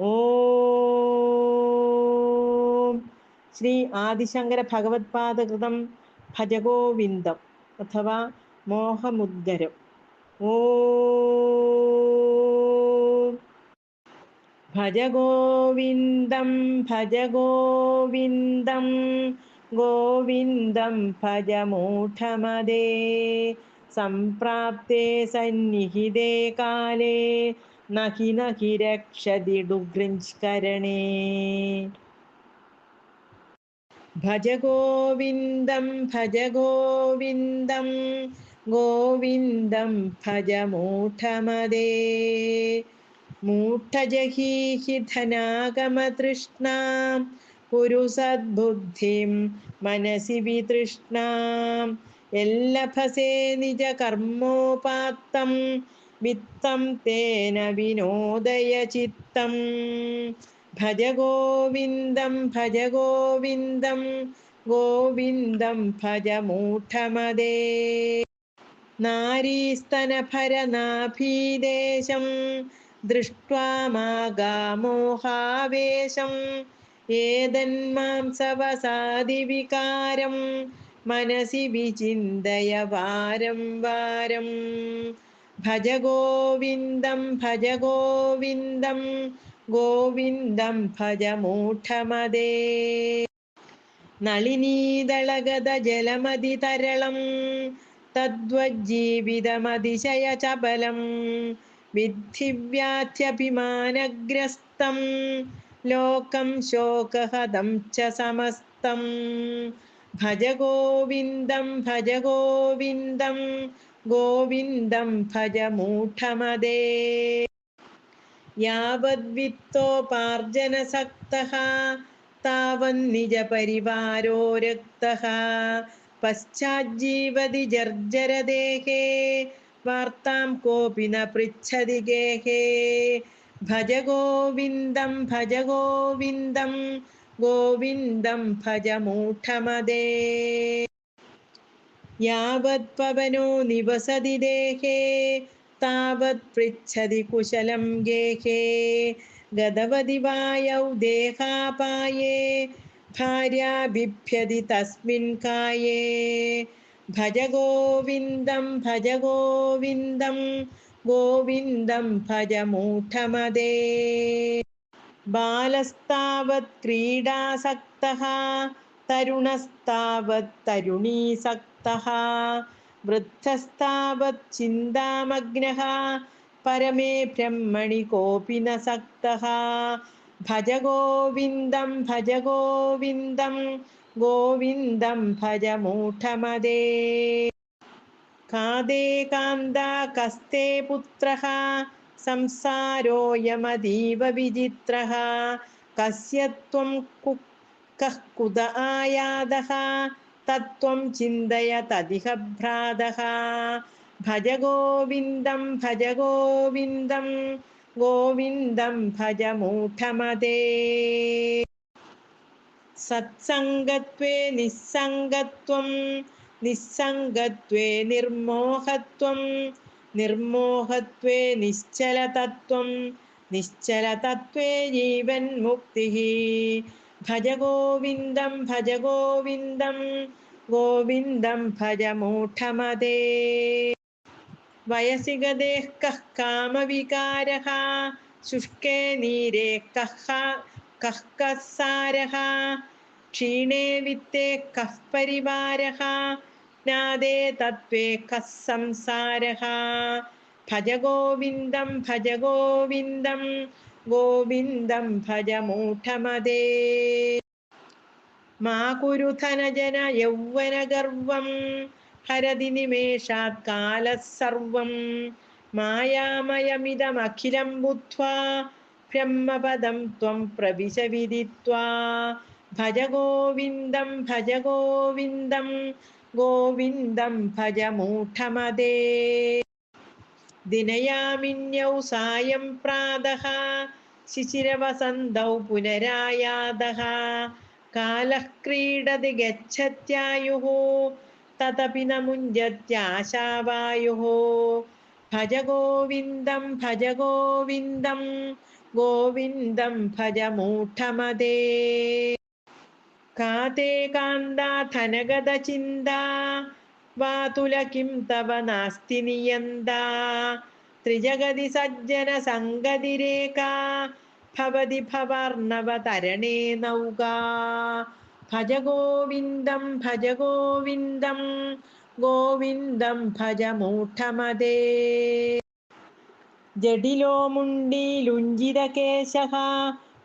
ഓം ശ്രീ ആദിശങ്കര ഭഗവത്പാദകൃതം ഭജഗോവിന്ദം അഥവാ മോഹമുദ്ഗരം. ഓം ഭജഗോവിന്ദം ഭജഗോവിന്ദം ഗോവിന്ദം ഭജമൂഢമദേ സംപ്രാപ്തേ സന്നിഹിതേ കാലേ നഹി നഹി രക്ഷതി ഡുഗൃഞ്ച്കരണേ ഭജ ഗോവിന്ദം ഭജ ഗോവിന്ദം ഗോവിന്ദം ഭജ മൂഢമദേ മൂഢജഹീഹി ധനാഗമതൃഷ്ണാം കുരു സദ്ബുദ്ധിം മനസി വിതൃഷ്ണാം. എല്ലഭസേ നിജ കർമ്മോപാത്തം വിത്തം തേന വിനോദയ ചിത്തം. ഭജ ഗോവിന്ദം ഭജ ഗോവിന്ദം ഗോവിന്ദം ഭജ മൂഢമദേ നാരീസ്തനഭരനാഭീദേശം ദൃഷ്ട്വാ മാഗാമോഹാവേശം ഏതന്മാംസവസാദിവികാരം മനസി വിചിന്തയ വാരം വാരം. ഭജ ഗോവിന്ദം ഭജ ഗോവിന്ദം ഗോവിന്ദം ഭജ മൂഢമദേ നളിനീതളഗത ജലമതി തരളം തദ്വജ്ജീവിതമതിശയ ചപലം വിദ്ധിവ്യാധ്യഭിമാനഗ്രസ്തം ലോകം ശോകഹതം ച സമസ്തം. ഭജ ഗോവിന്ദം ഭജ ഗോവിന്ദം ഗോവിന്ദം ഭജ മൂഢമദേ യാവദ്വിത്തോപാർജനസക്തഃ താവന്നിജപരിവാരോ രക്തഃ. പശ്ചാജ്ജീവതി ജർജരദേഹേ വാർത്താം കോപി ന പൃച്ഛതി ഗേഹേ. ഭജ ഗോവിന്ദം ഭജ ഗോവിന്ദം ഗോവിന്ദം ഭജ മൂഢമദേ യാവത് പവനോ നിവസതി ദേഹേ താവത് പൃച്ഛതി കുശലം ഗേഹേ. ഗതവതി വായൗ ദേഹാപായേ ഭാര്യ ബിഭ്യതി തസ്മിൻ കായേ. ഭജ ഗോവിന്ദം ഭജ ഗോവിന്ദം ഗോവിന്ദം ഭജ മൂഢമദേ ബാലസ്താവത് ക്രീഡാസക്തഃ തരുണസ്താവത് തരുണീസക്തഃ വൃദ്ധസ്താവത് ചിന്താമഗ്നഃ പരമേ ബ്രഹ്മണി കോപി ന സക്തഃ ഭജ ഗോവിന്ദം ഭജ ഗോവിന്ദം ഗോവിന്ദം ഭജ മൂഢമദേ കാതേ കാന്ത കസ്തേ പുത്രഃ സംസാരോയമതീവ വിചിത്രഃ കസ്യ ത്വം കുക്കഃ കുത ആയാതഃ തത്വം ചിന്തയ തദിഹ ഭ്രാതഃ ഭജ ഗോവിന്ദം ഭജ ഗോവിന്ദം ഗോവിന്ദം ഭജ മൂഢമതേ സത്സംഗത്വേ നിസ്സംഗത്വം നിസ്സംഗത്വേ നിർമോഹത്വം നിർമോഹത്വേ നിശ്ചലതത്വം നിശ്ചലതത്വേ ജീവൻ മുക്തി ഭജ ഗോവിന്ദം ഭജ ഗോവിന്ദം ഗോവിന്ദം ഭജ മൂഢമദേ വയസി ഗദേഃ കഃ കാമവികാരഃ ശുഷ്കേ നീരേ കഃ കഃ കഃ സാരഃ ക്ഷീണേ വിത്തേ കഃ പരിവാരഃ ജ്ഞാതേ തത്വേ കഃ സംസാരഃ. ഭജ ഗോവിന്ദം ഗോവിന്ദം ഭജ മൂഢമദേ മാ കുരു ധനജന യൗവനഗർവം ഹരതി നിമേഷാത് കാല സർവം മായാമയമിതമഖിലം ബുദ്ധ്വാ ബ്രഹ്മപദം ത്വം പ്രവിശ വിദിത്വാ ഭജ ഗോവിന്ദം ഭജ ഗോവിന്ദം ഗോവിന്ദം ഭജ മൂഢമദേ ദിനയാമിന്യൗ സായം പ്രാതഃ ശിശിരവസന്തൗ പുനരായാതഃ. കാലഃ ക്രീഡതി ഗച്ഛത്യായുः തതപി ന മുഞ്ജത്യാശാവായുः ഭജ ഗോവിന്ദം ഭജ ഗോവിന്ദം ഗോവിന്ദം ഭജ മൂഢമതേ കാതേ കാന്താ ധനഗത ചിന്ത വാതുലകിം തവ നാസ്തി നിയന്താ. ത്രിജഗതി സജ്ജന സംഗതിരേകാ ഭവതി ഭവാർണവതരണേ നൗകാ. ഭജ ഗോവിന്ദം ഭജ ഗോവിന്ദം ഗോവിന്ദം ഭജ മൂഢമതേ ജഡിലോ മുണ്ടീലുഞ്ചിതകേശ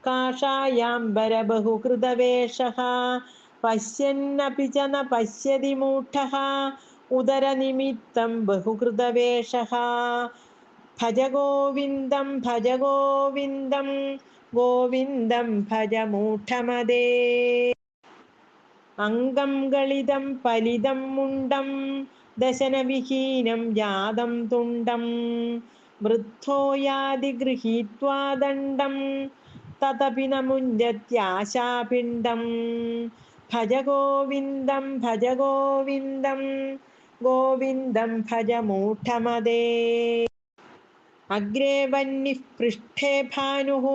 കാഷായാംബരബഹുകൃതവേഷ പശ്യന്നപി ച ന പശ്യതി മൂഢ ഉദരനിമിത്തം ബഹുകൃതവേഷ. ഭജ ഗോവിന്ദം ഭജ ഗോവിന്ദം ഗോവിന്ദം ഭജ മൂഢമതേ അംഗം ഗളിതം പലിതം മുണ്ടം ദശനവിഹീനം ജാതം തുണ്ടം. വൃദ്ധോയാതി ഗൃഹീത്വാ ദണ്ഡം തതപി ന മുഞ്ചത്യാശാപിണ്ഡം मुञ्जत्याशापिण्डं भज गोविन्दं भज गोविन्दं गोविन्दं भज मूढमदे अग्रे वह्निः पृष्ठे भानुः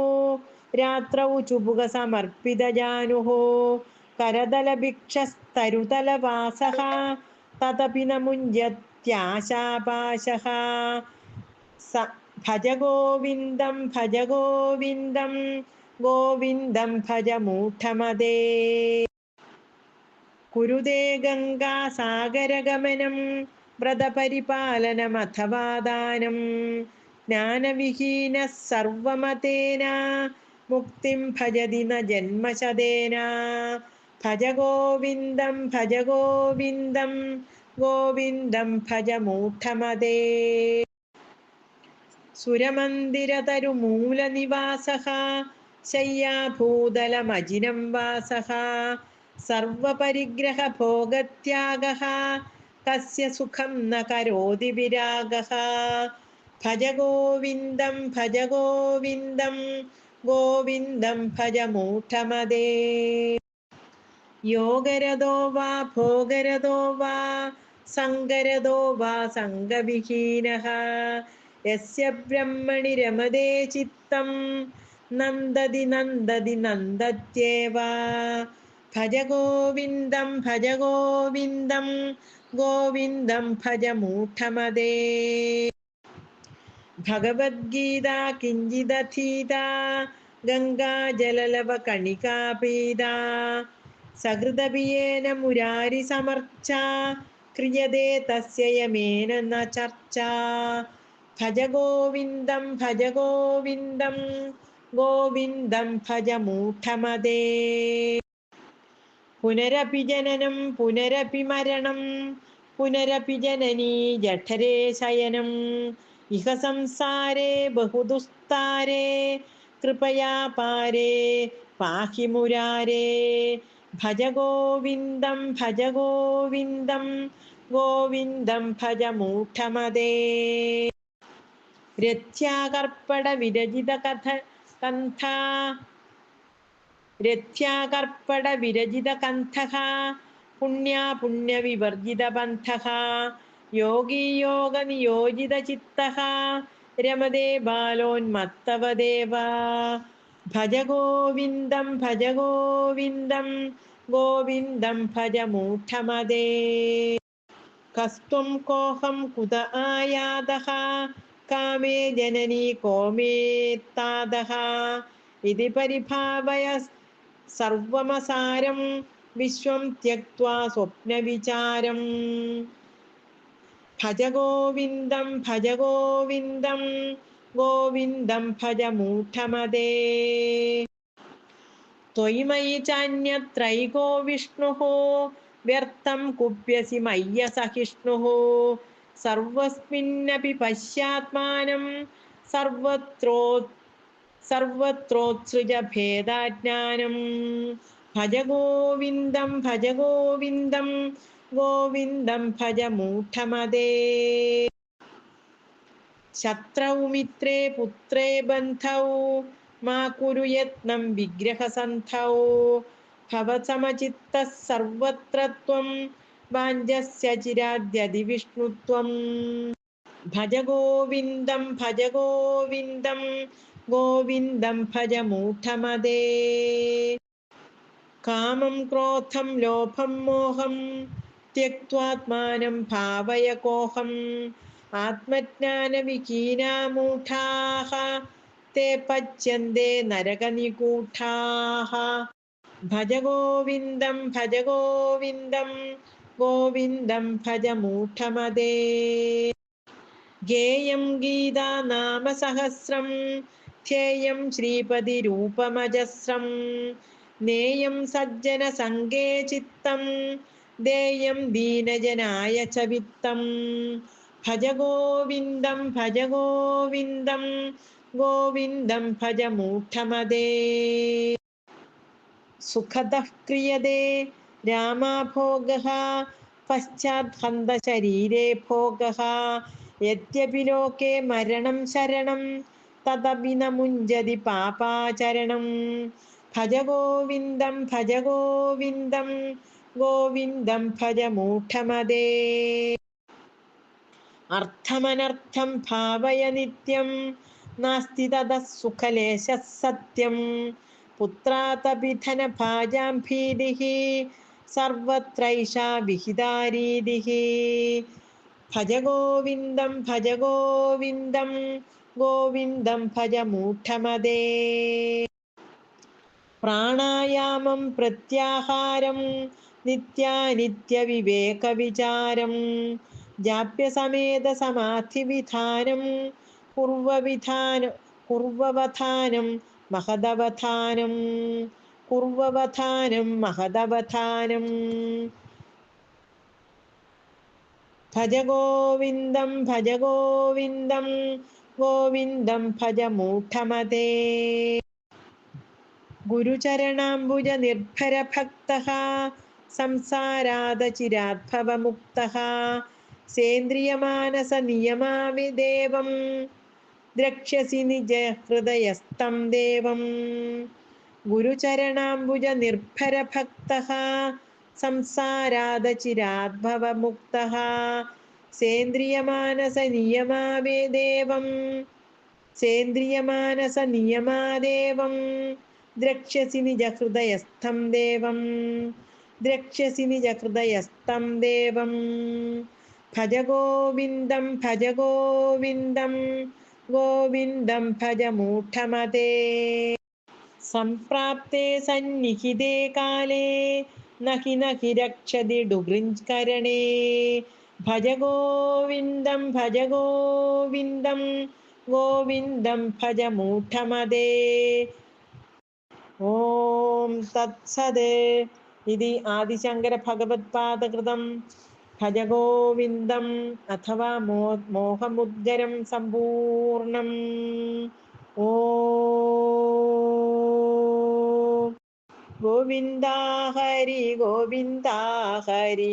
रात्रौ चुबुकसमर्पितजानुः करदलभिक्षस्तरुतलवासः तदपि न मुञ्जत्याशापाशः स भज गोविन्दं भज गोविन्दं गोविन्दं भज मूढमदे കുരുതേ ഗംഗാസാഗരഗമനം വ്രതപരിപാലനമഥവാ ദാനം. ജ്ഞാനവിഹീന സർവമതേന മുക്തിം ഭജതി ന ജന്മശതേന. ഭജ ഗോവിന്ദം ഭജ ഗോവിന്ദം ഗോവിന്ദം ഭജ മൂഢമതേ സുരമന്ദിരതരുമൂലനിവാസ ശയ്യാഭൂതലമജിനം വാസ. സർവപരിഗ്രഹഭോഗത്യാഗഃ തസ്യ സുഖം ന കരോതി വിരാഗഃ ഭജ ഗോവിന്ദം ഭജ ഗോവിന്ദം ഗോവിന്ദം ഭജമൂഢമതേ. യോഗരതോ വാ ഭോഗരതോ വാ സങ്കരതോ വാ സംഗവിഹീനഃ യസ്യ ബ്രഹ്മണി രമതേ ചിത്തം നന്ദതി നന്ദതി നന്ദത്യേ ഭജ ഗോവിന്ദം ഭജ ഗോവിന്ദം ഗോവിന്ദം ഭജ മൂഢമതേ ഭഗവത്ഗീത കിഞ്ചിദധീത ഗംഗാജലലവ കണികാപീത സഹൃദപിയേന മുരാരി സമർച്ച ക്രിയതേ തസ്യയമേന ന ചർച്ച. ഭജ ഗോവിന്ദം ഭജ ഗോവിന്ദം ഗോവിന്ദം ഭജ മൂഢമതേ പുനരപി ജനനം പുനരപി മരണം പുനരപി ജനനീ ജഠരേ ശയനം. ഇഹ സംസാരേ ബഹുദുസ്താരേ കൃപയാ പാരേ പാഹി മുരാരേ. ഭജ ഗോവിന്ദം ഭജ ഗോവിന്ദം ഗോവിന്ദം ഭജ മൂഢമതേ രഥ്യാകർപ്പട വിരചിത കഥ കന്ഥ രഥ്യാകർപ്പട വിരചിത കന്ധ പുണ്യാപുണ്യവിവർജിത പന്ഥ യോഗിയോഗ നിയോജിത ചിത്ത രമതേ ബാലോന്മത്തവദേവ ഭജ ഗോവിന്ദം ഭജ ഗോവിന്ദം ഗോവിന്ദം ഭജ മൂഢമതേ കസ്ത്വം കോഹം കുത ആയാതഃ കാമേ ജനനീ കോമേത്താതഃ ഇതി പരിഭാവയസ്ത സർവമസാരം വിശ്വം ത്യക്വാ സ്വപ്നവിചാരം. ഭജ ഗോവിന്ദം ഭജ ഗോവിന്ദം ഗോവിന്ദം ഭജ മൂഢമതേ ത്വയിമയി ചാന്യത്രൈകോ വിഷ്ണുഃ വ്യർത്ഥം കുപ്യസി മയ്യ സഹിഷ്ണുഃ. സർവസ്മിന്നപി പശ്യാത്മാനം സർവത്രോത്ര സർവത്രോത്സൃജഭേദാജ്ഞാനം. ഭജഗോവിന്ദം ഭജഗോവിന്ദം ഗോവിന്ദം ഭജമൂഢമതേ. ശത്രൗമിത്രേ പുത്രേ ബന്ധൗ മാ കുരു യത്നം വിഗ്രഹസന്ധൗ. ഭവസമചിത്തഃ സർവത്ര ത്വം വാഞ്ചസ്യ ചിരാദ്യതി വിഷ്ണുത്വം. ഭജഗോവിന്ദം ഭജഗോവിന്ദം गोविन्दं भज मूढमदे कामं क्रोधं लोभं मोहं त्यक्त्वात्मानं भावय कोऽहम् आत्मज्ञानविकीनामूढाः ते पच्यन्ते नरकनिगूढाः भज गोविन्दं भज गोविन्दं गोविन्दं भज मूढमदे गेयं गीता नाम सहस्रम् ध्येयं श्रीपतिरूपमजस्रं नेयं सज्जनसङ्गे चित्तं देयं दीनजनाय च वित्तं भज गोविन्दं भज गोविन्दं गोविन्दं भज मूढमदे सुखतः क्रियते रामाभोगः पश्चात् हन्तशरीरे भोगः यद्यपि लोके मरणं शरणं തദഭിനമുഞ്ചതി പാപാചരണം. ഭജ ഗോവിന്ദം ഭജ ഗോവിന്ദം ഗോവിന്ദം ഭജ മൂഢമതേ അർത്ഥമനർത്ഥം ഭാവയ നിത്യം നാസ്തി തത സുഖലേശ സത്യം. പുത്രാതപിധന ഭാജാം ഭീതിः സർവത്രൈഷാ വിഹിതാരീതിः. ഭജ ഗോവിന്ദം ഭജ ഗോവിന്ദം ഗോവിന്ദം ഭജ പ്രാണായാമം പ്രത്യാഹാരം നിത്യാനിത്യവിവേകവിചാരം ജാപ്യസമേത സമാധിവിധാനം കുർവവിധാന കുർവവധാനം മഹദവധാനം കുർവവധാനം മഹദവധാനം ഭജ ഗോവിന്ദം ഗോവിന്ദം ഭജമൂഢമതേ ഭജ മൂഢമതേ ഗുരുചരണാംബുജ നിർഭര ഭക്ത देवं സേന്ദ്രിയമാനസ നിയമാവിദേവം సేంద్రియమానస నియమావే దేవం సేంద్రియమానస నియమాదేవం ద్రక్ష్యసి నిజహృదయస్థం దేవం ద్రక్ష్యసి నిజహృదయస్థం దేవం భజ గోవిందం భజ గోవిందం ഗോവിന്ദം ഭജമൂഢമതേ സംപ്രാപ്തേ സന്നിഹിതേ കാലേ നഹി നഹി രക്ഷതി ഡുഗൃഞ്ച് കരണേ ഭജ ഗോവിന്ദം ഭജ ഗോവിന്ദം ഗോവിന്ദം ഭജ മൂഢമതേ ഓം തത്സത്. ഇതി ആദിശങ്കര ഭഗവത്പാദകൃതം ഭജഗോവിന്ദം അഥവാ മോ മോഹമുദ്ഗരം സമ്പൂർണം. ഓ ഗോവിന്ദ ഹരി ഗോവിന്ദ ഹരി